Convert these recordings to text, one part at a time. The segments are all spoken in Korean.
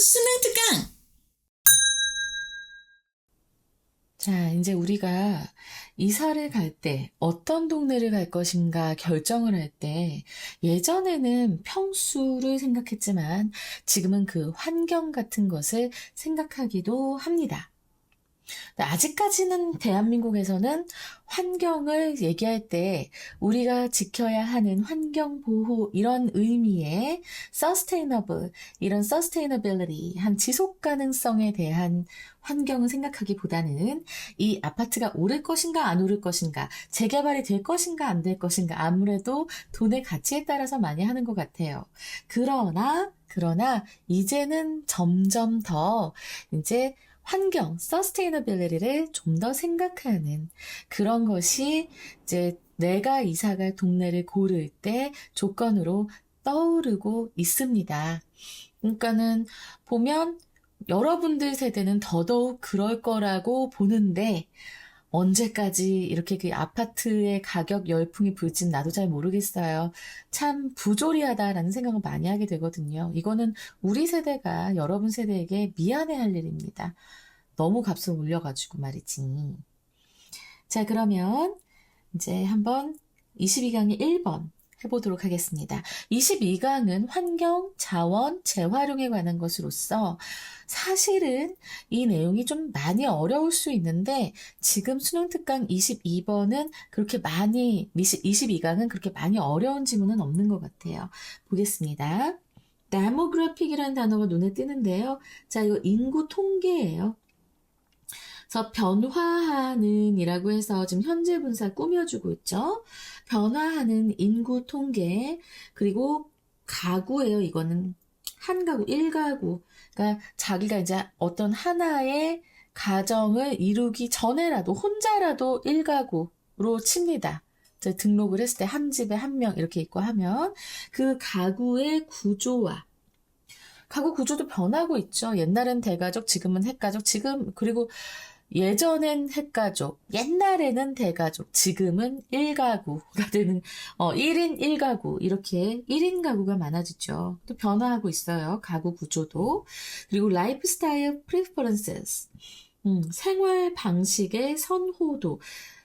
수능 특강! 자, 이제 우리가 이사를 갈 때 어떤 동네를 갈 것인가 결정을 할 때 예전에는 평수를 생각했지만 지금은 그 환경 같은 것을 생각하기도 합니다. 아직까지는 대한민국에서는 환경을 얘기할 때 우리가 지켜야 하는 환경 보호 이런 의미의 sustainable 이런 sustainability 한 지속 가능성에 대한 환경을 생각하기보다는 이 아파트가 오를 것인가 안 오를 것인가 재개발이 될 것인가 안 될 것인가 아무래도 돈의 가치에 따라서 많이 하는 것 같아요. 그러나 그러나 이제는 점점 더 이제 환경, sustainability를 좀 더 생각하는 그런 것이 이제 내가 이사갈 동네를 고를 때 조건으로 떠오르고 있습니다. 그러니까는 보면 여러분들 세대는 더더욱 그럴 거라고 보는데 언제까지 이렇게 그 아파트의 가격 열풍이 불진 나도 잘 모르겠어요. 참 부조리하다라는 생각을 많이 하게 되거든요. 이거는 우리 세대가 여러분 세대에게 미안해 할 일입니다. 너무 값을 올려가지고 말이지. 자, 그러면 이제 한번 22강의 1번 해보도록 하겠습니다. 22강은 환경, 자원, 재활용에 관한 것으로서 사실은 이 내용이 좀 많이 어려울 수 있는데 지금 수능 특강 22번은 그렇게 많이, 22강은 그렇게 많이 어려운 지문은 없는 것 같아요. 보겠습니다. 데모그래픽이라는 단어가 눈에 띄는데요. 자, 이거 인구 통계예요. 그래서 변화하는 이라고 해서 지금 현재 분사 꾸며주고 있죠. 변화하는 인구 통계, 그리고 가구예요. 이거는 한 가구, 일 가구. 그러니까 자기가 이제 어떤 하나의 가정을 이루기 전에라도 혼자라도 일 가구로 칩니다. 등록을 했을 때 한 집에 한 명 이렇게 있고 하면 그 가구의 구조와 가구 구조도 변하고 있죠. 옛날엔 대가족, 지금은 핵가족, 지금 그리고 예전엔 핵가족, 옛날에는 대가족, 지금은 1가구가 되는, 어, 1인 1가구, 이렇게 1인 가구가 많아지죠. 또 변화하고 있어요. 가구 구조도. 그리고 라이프 스타일 프리퍼런스스, 음, 생활 방식의 선호도,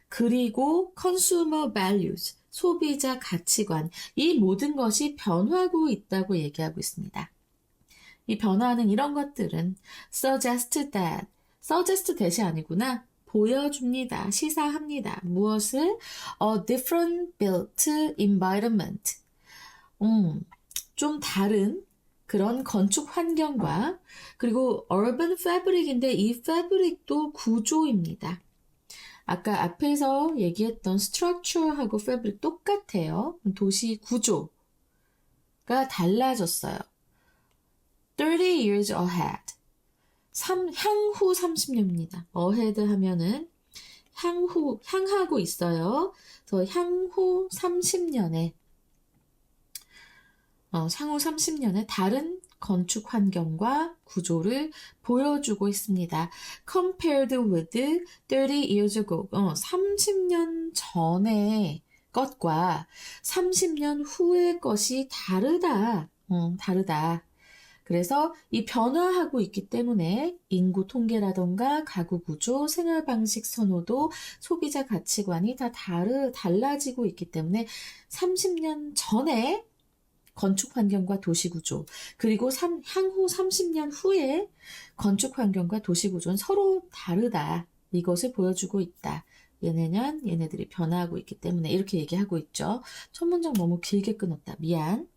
그리고 consumer values, 소비자 가치관, 이 모든 것이 변하고 있다고 얘기하고 있습니다. 이 변화하는 이런 것들은 suggest that suggest 대시 아니구나. 보여줍니다. 시사합니다. 무엇을? A different built environment. 음, 좀 다른 그런 건축 환경과 그리고 urban fabric인데 이 fabric도 구조입니다. 아까 앞에서 얘기했던 structure하고 fabric 똑같아요. 도시 구조가 달라졌어요. 30 years ahead. 3, 향후 30년입니다. ahead 하면은 향후, 향하고 있어요. 그래서 향후 30년에, 어, 향후 30년에 다른 건축 환경과 구조를 보여주고 있습니다. compared with 30 years ago. 어, 30년 전의 것과 30년 후의 것이 다르다. 어, 다르다. 그래서 이 변화하고 있기 때문에 인구 통계라던가 가구 구조, 생활 방식 선호도, 소비자 가치관이 다 다르, 달라지고 있기 때문에 30년 전에 건축 환경과 도시 구조, 그리고 3, 향후 30년 후에 건축 환경과 도시 구조는 서로 다르다. 이것을 보여주고 있다. 얘네는 얘네들이 변화하고 있기 때문에 이렇게 얘기하고 있죠. 첫 문장 너무 길게 끊었다. 미안.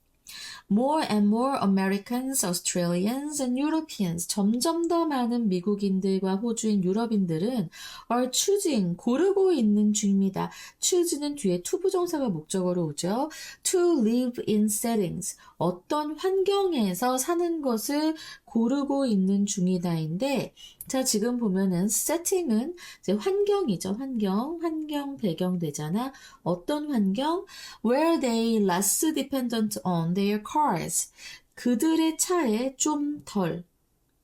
More and more Americans, Australians, and Europeans. 점점 더 많은 미국인들과 호주인 유럽인들은 are choosing, 고르고 있는 중입니다. choose는 뒤에 to 부정사가 목적어로 오죠. to live in settings. 어떤 환경에서 사는 것을 고르고 있는 중이다인데, 자, 지금 보면은 setting은 이제 환경이죠. 환경, 환경 배경 되잖아. 어떤 환경? Where they less dependent on their cars. 그들의 차에 좀 덜.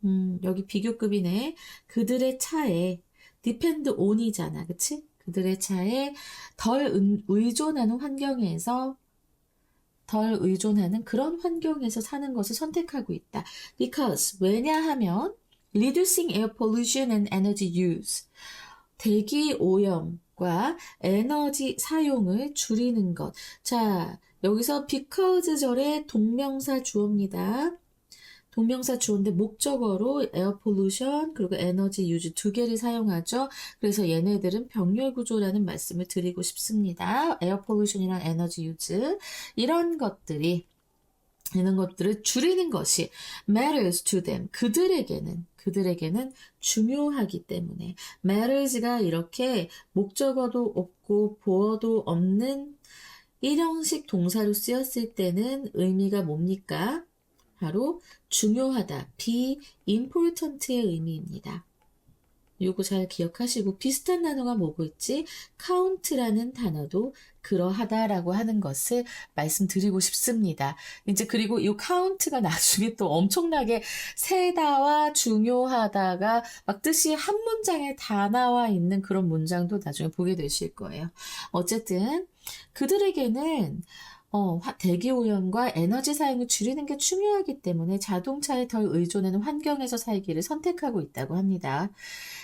음, 여기 비교급이네. 그들의 차에 depend on이잖아. 그치? 그들의 차에 덜 의존하는 환경에서 덜 의존하는 그런 환경에서 사는 것을 선택하고 있다. Because 왜냐하면 reducing air pollution and energy use 대기 오염과 에너지 사용을 줄이는 것. 자, 여기서 because 절의 동명사 주어입니다. 동명사 주어인데 목적어로 에어 폴루션 그리고 에너지 유즈 두 개를 사용하죠. 그래서 얘네들은 병렬 구조라는 말씀을 드리고 싶습니다. 에어 폴루션이랑 에너지 유즈 이런 것들이 이런 것들을 줄이는 것이 matters to them 그들에게는 그들에게는 중요하기 때문에 matters가 이렇게 목적어도 없고 보어도 없는 일형식 동사로 쓰였을 때는 의미가 뭡니까? 바로 중요하다, be important의 의미입니다. 요거 잘 기억하시고 비슷한 단어가 뭐고 있지? count라는 단어도 그러하다라고 하는 것을 말씀드리고 싶습니다. 이제 그리고 이 count가 나중에 또 엄청나게 세다와 중요하다가 막 뜻이 한 문장에 다 나와 있는 그런 문장도 나중에 보게 되실 거예요. 어쨌든 그들에게는 어, 화- 대기 오염과 에너지 사용을 줄이는 게 중요하기 때문에 자동차에 덜 의존하는 환경에서 살기를 선택하고 있다고 합니다.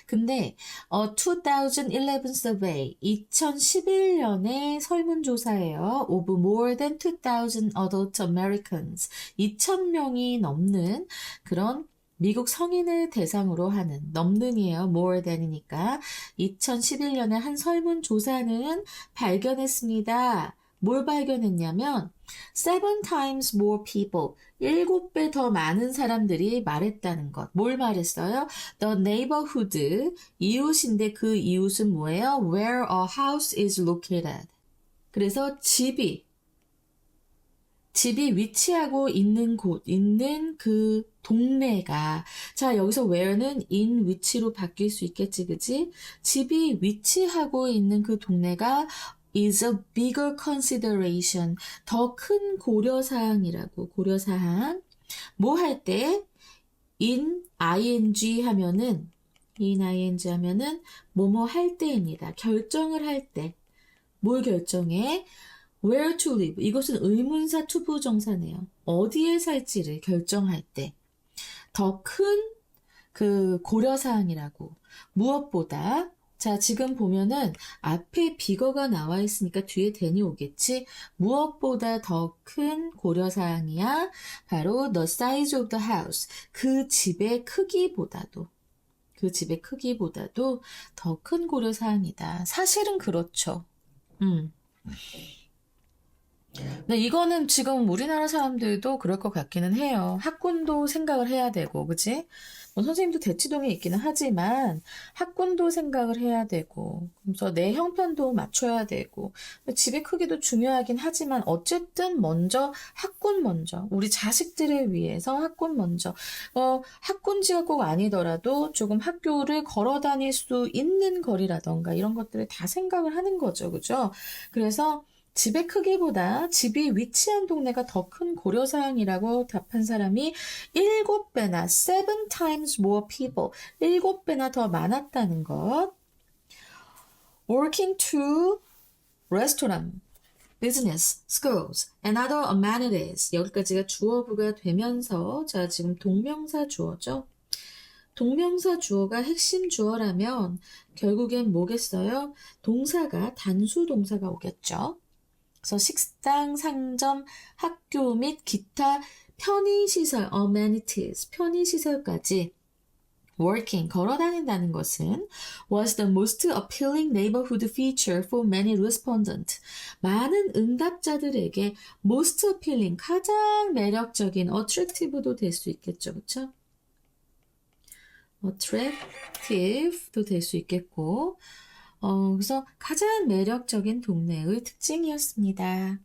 근데 어, 2011 survey 2011년의 설문조사예요. Of more than 2,000 adult Americans 2,000명이 넘는 그런 미국 성인을 대상으로 하는 넘는이에요. more than이니까 2011년에 한 설문 조사는 발견했습니다. 뭘 발견했냐면 seven times more people 일곱 배 더 많은 사람들이 말했다는 것. 뭘 말했어요? The neighborhood 이웃인데 그 이웃은 뭐예요? Where a house is located. 그래서 집이 집이 위치하고 있는 곳, 있는 그 동네가. 자, 여기서 where는 in 위치로 바뀔 수 있겠지, 그지? 집이 위치하고 있는 그 동네가 is a bigger consideration. 더 큰 고려사항이라고, 고려사항. 뭐 할 때? in ing 하면은, in ing 하면은, 뭐뭐 할 때입니다. 결정을 할 때. 뭘 결정해? Where to live. 이것은 의문사 투부 정사네요. 어디에 살지를 결정할 때. 더 큰 그 고려사항이라고. 무엇보다. 자, 지금 보면은 앞에 비거가 나와 있으니까 뒤에 대니 오겠지? 무엇보다 더 큰 고려사항이야? 바로 the size of the house. 그 집의 크기보다도. 그 집의 크기보다도 더 큰 고려사항이다. 사실은 그렇죠. 음. 네, 이거는 지금 우리나라 사람들도 그럴 것 같기는 해요. 학군도 생각을 해야 되고, 그지? 뭐 선생님도 대치동에 있기는 하지만 학군도 생각을 해야 되고, 그래서 내 형편도 맞춰야 되고, 집의 크기도 중요하긴 하지만 어쨌든 먼저 학군 먼저, 우리 자식들을 위해서 학군 먼저, 어, 학군지가 꼭 아니더라도 조금 학교를 걸어 다닐 수 있는 거리라던가 이런 것들을 다 생각을 하는 거죠. 그죠? 그래서 집의 크기보다 집이 위치한 동네가 더 큰 고려사항이라고 답한 사람이 일곱 배나 seven times more people 일곱 배나 더 많았다는 것. Working to restaurant, business, schools, and other amenities 여기까지가 주어부가 되면서 자 지금 동명사 주어죠. 동명사 주어가 핵심 주어라면 결국엔 뭐겠어요? 동사가 단수 동사가 오겠죠. 그래서 식당, 상점, 학교 및 기타 편의시설, amenities, 편의시설까지 working, 걸어 다닌다는 것은 was the most appealing neighborhood feature for many respondents. 많은 응답자들에게 most appealing, 가장 매력적인 attractive도 될 수 있겠죠. 그쵸? attractive도 될 수 있겠고, 어, 그래서 가장 매력적인 동네의 특징이었습니다.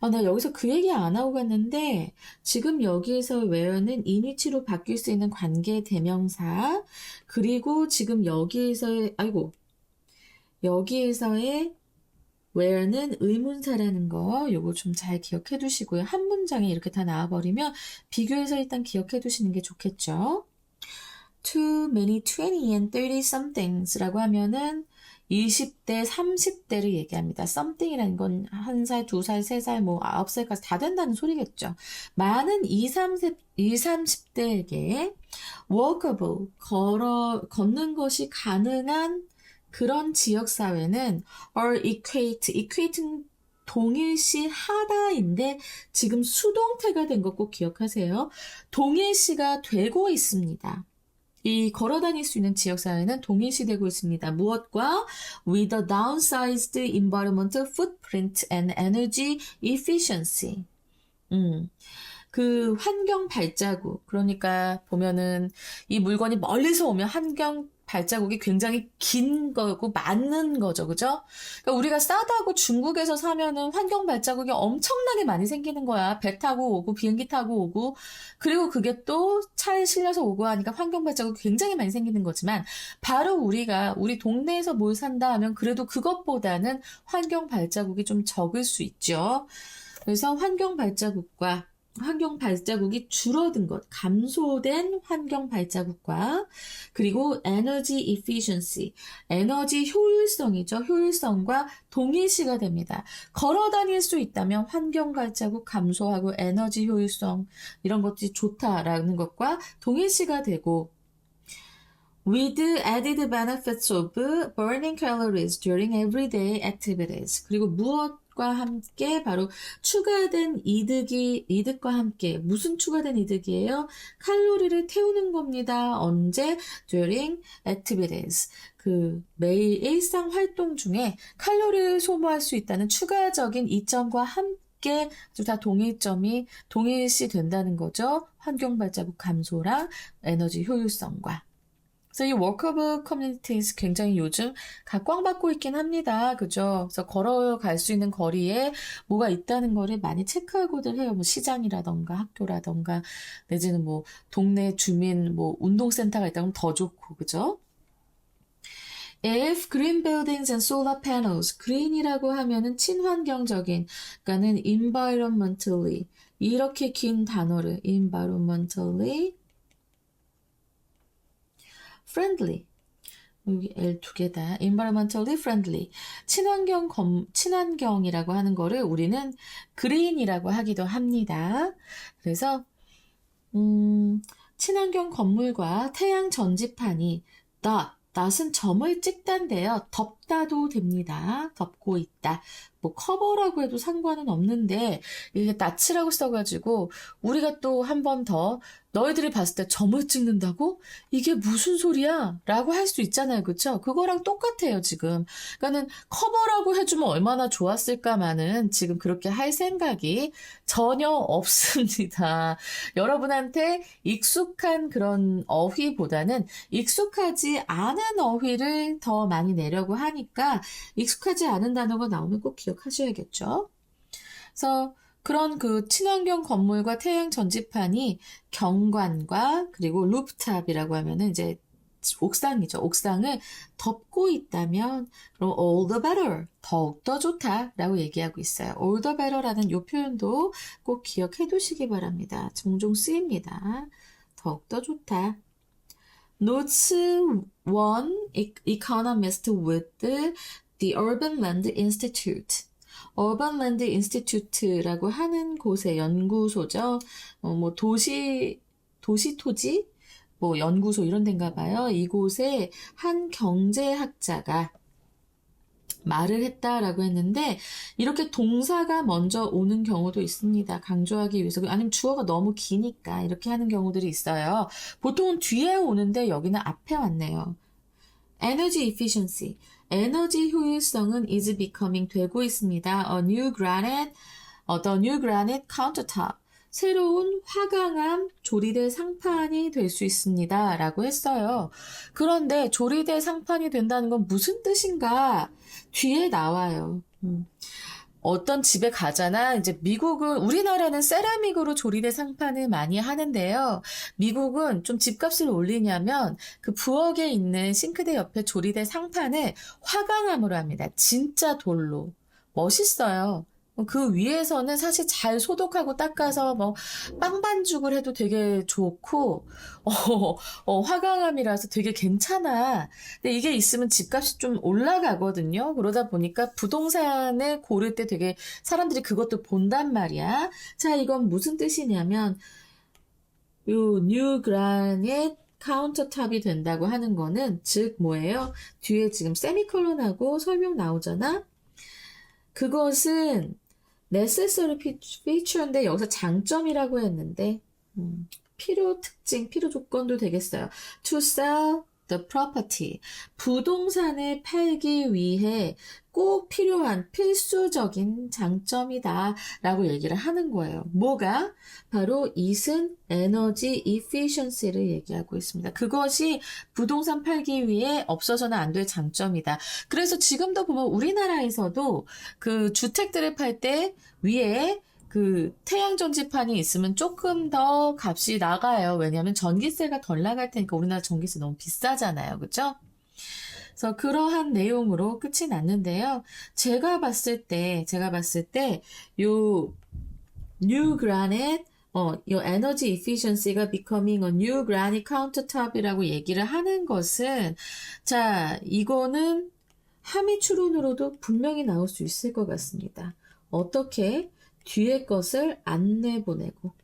어, 나 여기서 그 얘기 안 하고 갔는데, 지금 여기에서 where는 인위치로 바뀔 수 있는 관계 대명사, 그리고 지금 여기에서의, 아이고, 여기에서의 where는 의문사라는 거, 요거 좀 잘 기억해 두시고요. 한 문장에 이렇게 다 나와 버리면 비교해서 일단 기억해 두시는 게 좋겠죠. too many 20 and 30 somethings 라고 하면은 20대, 30대를 얘기합니다. something이라는 건 한 살, 두 살, 세 살, 뭐 아홉 살까지 다 된다는 소리겠죠. 많은 20, 30, 20, 30대에게 walkable, 걸어, 걷는 것이 가능한 그런 지역 사회는 or equate, equate는 동일시 하다인데 지금 수동태가 된거꼭 기억하세요. 동일시가 되고 있습니다. 이 걸어 다닐 수 있는 지역 사회는 동일시되고 있습니다. 무엇과 with a downsized environmental footprint and energy efficiency. 음. 그 환경 발자국 그러니까 보면은 이 물건이 멀리서 오면 환경 발자국이 굉장히 긴 거고 많은 거죠. 그죠? 그러니까 우리가 싸다고 중국에서 사면은 환경 발자국이 엄청나게 많이 생기는 거야. 배 타고 오고 비행기 타고 오고 그리고 그게 또 차에 실려서 오고 하니까 환경 발자국이 굉장히 많이 생기는 거지만 바로 우리가 우리 동네에서 뭘 산다 하면 그래도 그것보다는 환경 발자국이 좀 적을 수 있죠. 그래서 환경 발자국과 환경 발자국이 줄어든 것, 감소된 환경 발자국과 그리고 에너지 efficiency, 에너지 효율성이죠. 효율성과 동일시가 됩니다. 걸어 다닐 수 있다면 환경 발자국 감소하고 에너지 효율성 이런 것들이 좋다라는 것과 동일시가 되고 with added benefits of burning calories during everyday activities. 그리고 무엇 과 함께 바로 추가된 이득이 이득과 함께 무슨 추가된 이득이에요? 칼로리를 태우는 겁니다. 언제? during activities. 그 매일 일상 활동 중에 칼로리를 소모할 수 있다는 추가적인 이점과 함께 아주 다 동일점이 동일시 된다는 거죠. 환경 발자국 감소랑 에너지 효율성과. 그래서 이 워커블 커뮤니티스 굉장히 요즘 각광받고 있긴 합니다. 그죠? 그래서 걸어갈 수 있는 거리에 뭐가 있다는 거를 많이 체크하고들 해요. 뭐 시장이라던가 학교라던가 내지는 뭐 동네 주민 뭐 운동센터가 있다면 더 좋고, 그죠? If green buildings and solar panels, green이라고 하면은 친환경적인, 그러니까는 environmentally 이렇게 긴 단어를 environmentally friendly. 여기 L 두 개다. environmentally friendly. 친환경 검, 친환경이라고 하는 거를 우리는 green이라고 하기도 합니다. 그래서, 음, 친환경 건물과 태양 전지판이 dot, dot은 점을 찍단데요. 덮 다도 됩니다. 덮고 있다. 뭐 커버라고 해도 상관은 없는데 이게 낯이라고 써가지고 우리가 또 한 번 더 너희들이 봤을 때 점을 찍는다고? 이게 무슨 소리야? 라고 할 수 있잖아요. 그쵸? 그거랑 똑같아요, 지금. 그러니까는 커버라고 해주면 얼마나 좋았을까마는 지금 그렇게 할 생각이 전혀 없습니다. 여러분한테 익숙한 그런 어휘보다는 익숙하지 않은 어휘를 더 많이 내려고 하 니까 익숙하지 않은 단어가 나오면 꼭 기억하셔야겠죠. 그래서 그런 그 친환경 건물과 태양 전지판이 경관과 그리고 루프탑이라고 하면은 이제 옥상이죠. 옥상을 덮고 있다면 그럼 all the better 더욱 더 좋다라고 얘기하고 있어요. all the better라는 이 표현도 꼭 기억해 두시기 바랍니다. 종종 쓰입니다. 더욱 더 좋다. Notes 1 Economist with the Urban Land Institute 어반랜드 인스티튜트라고 하는 곳의 연구소죠. 어, 뭐 도시 도시 토지 뭐 연구소 이런 데인가 봐요. 이곳에 한 경제학자가 말을 했다라고 했는데 이렇게 동사가 먼저 오는 경우도 있습니다. 강조하기 위해서 아니면 주어가 너무 기니까 이렇게 하는 경우들이 있어요. 보통은 뒤에 오는데 여기는 앞에 왔네요. 에너지 efficiency 에너지 효율성은 is becoming 되고 있습니다. A new granite, the new granite countertop. 새로운 화강암 조리대 상판이 될 수 있습니다. 라고 했어요. 그런데 조리대 상판이 된다는 건 무슨 뜻인가? 뒤에 나와요. 음. 어떤 집에 가잖아. 이제 미국은 우리나라는 세라믹으로 조리대 상판을 많이 하는데요. 미국은 좀 집값을 올리냐면 그 부엌에 있는 싱크대 옆에 조리대 상판을 화강암으로 합니다. 진짜 돌로. 멋있어요. 그 위에서는 사실 잘 소독하고 닦아서 뭐 빵 반죽을 해도 되게 좋고 어, 어, 화강암이라서 되게 괜찮아. 근데 이게 있으면 집값이 좀 올라가거든요. 그러다 보니까 부동산을 고를 때 되게 사람들이 그것도 본단 말이야. 자, 이건 무슨 뜻이냐면 요 뉴 그라넷 카운터탑이 된다고 하는 거는 즉 뭐예요? 뒤에 지금 세미콜론하고 설명 나오잖아. 그것은 necessary feature인데 여기서 장점이라고 했는데 음, 필요 특징, 필요 조건도 되겠어요. To sell the property. 부동산을 팔기 위해 꼭 필요한 필수적인 장점이다 라고 얘기를 하는 거예요. 뭐가? 바로 이슨 에너지 efficiency를 얘기하고 있습니다. 그것이 부동산 팔기 위해 없어서는 안 될 장점이다. 그래서 지금도 보면 우리나라에서도 그 주택들을 팔 때 위에 그 태양 전지판이 있으면 조금 더 값이 나가요. 왜냐하면 전기세가 덜 나갈 테니까 우리나라 전기세 너무 비싸잖아요. 그죠? 그래서 그러한 내용으로 끝이 났는데요. 제가 봤을 때, 제가 봤을 때, 요, new granite, 어, 요 에너지 efficiency가 becoming a new granite countertop이라고 얘기를 하는 것은, 자, 이거는 함의 추론으로도 분명히 나올 수 있을 것 같습니다. 어떻게? 뒤에 것을 안 내보내고,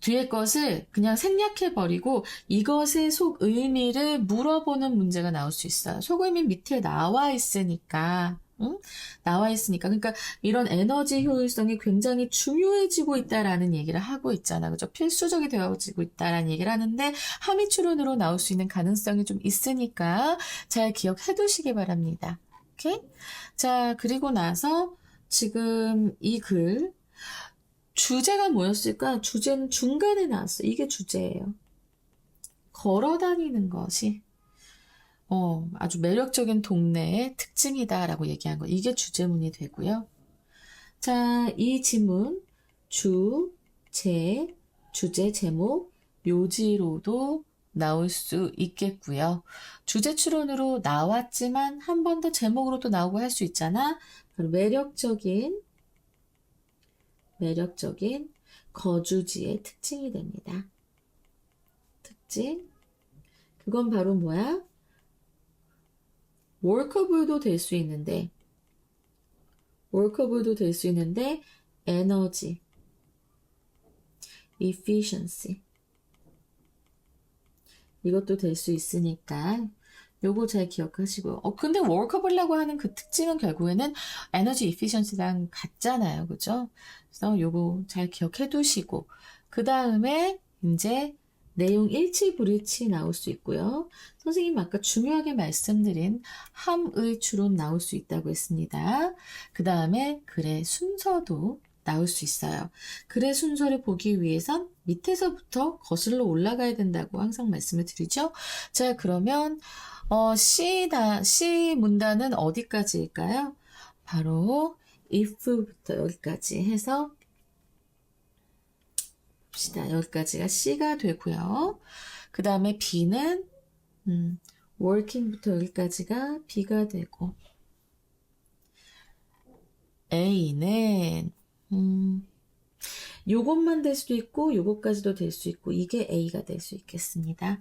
뒤에 것을 그냥 생략해버리고 이것의 속 의미를 물어보는 문제가 나올 수 있어요. 속 의미 밑에 나와 있으니까. 응? 나와 있으니까. 그러니까 이런 에너지 효율성이 굉장히 중요해지고 있다라는 얘기를 하고 있잖아. 그죠? 필수적이 되어지고 있다라는 얘기를 하는데 함의 추론으로 나올 수 있는 가능성이 좀 있으니까 잘 기억해 두시기 바랍니다. 오케이? 자, 그리고 나서 지금 이 글, 주제가 뭐였을까? 주제는 중간에 나왔어. 이게 주제예요. 걸어 다니는 것이 어, 아주 매력적인 동네의 특징이다라고 얘기한 거. 이게 주제문이 되고요. 자, 이 지문 주, 제, 주제 제목, 묘지로도 나올 수 있겠고요. 주제 추론으로 나왔지만 한 번 더 제목으로도 나오고 할 수 있잖아. 매력적인 매력적인 거주지의 특징이 됩니다. 특징. 그건 바로 뭐야? 워커블도 될 수 있는데, 워커블도 될 수 있는데, 에너지, efficiency. 이것도 될 수 있으니까, 요거 잘 기억하시고요. 어, 근데 워커블이라고 하는 그 특징은 결국에는 에너지 이피션시랑 같잖아요. 그죠? 그래서 요거 잘 기억해 두시고, 그 다음에 이제 내용 일치, 불일치 나올 수 있고요. 선생님 아까 중요하게 말씀드린 함의 추론 나올 수 있다고 했습니다. 그 다음에 글의 순서도 나올 수 있어요. 글의 순서를 보기 위해선 밑에서부터 거슬러 올라가야 된다고 항상 말씀을 드리죠. 자, 그러면 어, C다, C 문단은 어디까지일까요? 바로 if부터 여기까지 해서 봅시다. 여기까지가 C가 되고요. 그 다음에 B는 음, working부터 여기까지가 B가 되고 A는 음, 요것만 될 수도 있고 요것까지도 될 수 있고 이게 A가 될 수 있겠습니다.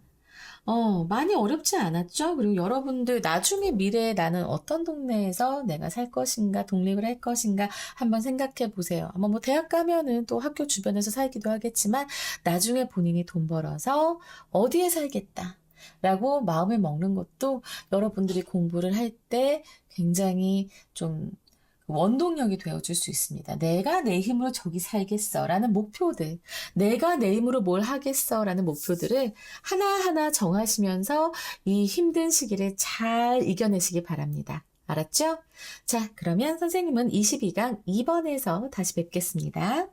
어, 많이 어렵지 않았죠? 그리고 여러분들 나중에 미래에 나는 어떤 동네에서 내가 살 것인가, 독립을 할 것인가 한번 생각해 보세요. 아마 뭐 대학 가면은 또 학교 주변에서 살기도 하겠지만 나중에 본인이 돈 벌어서 어디에 살겠다. 라고 마음을 먹는 것도 여러분들이 공부를 할 때 굉장히 좀 원동력이 되어줄 수 있습니다. 내가 내 힘으로 저기 살겠어 라는 목표들, 내가 내 힘으로 뭘 하겠어 라는 목표들을 하나하나 정하시면서 이 힘든 시기를 잘 이겨내시기 바랍니다. 알았죠? 자, 그러면 선생님은 22강 2번에서 다시 뵙겠습니다.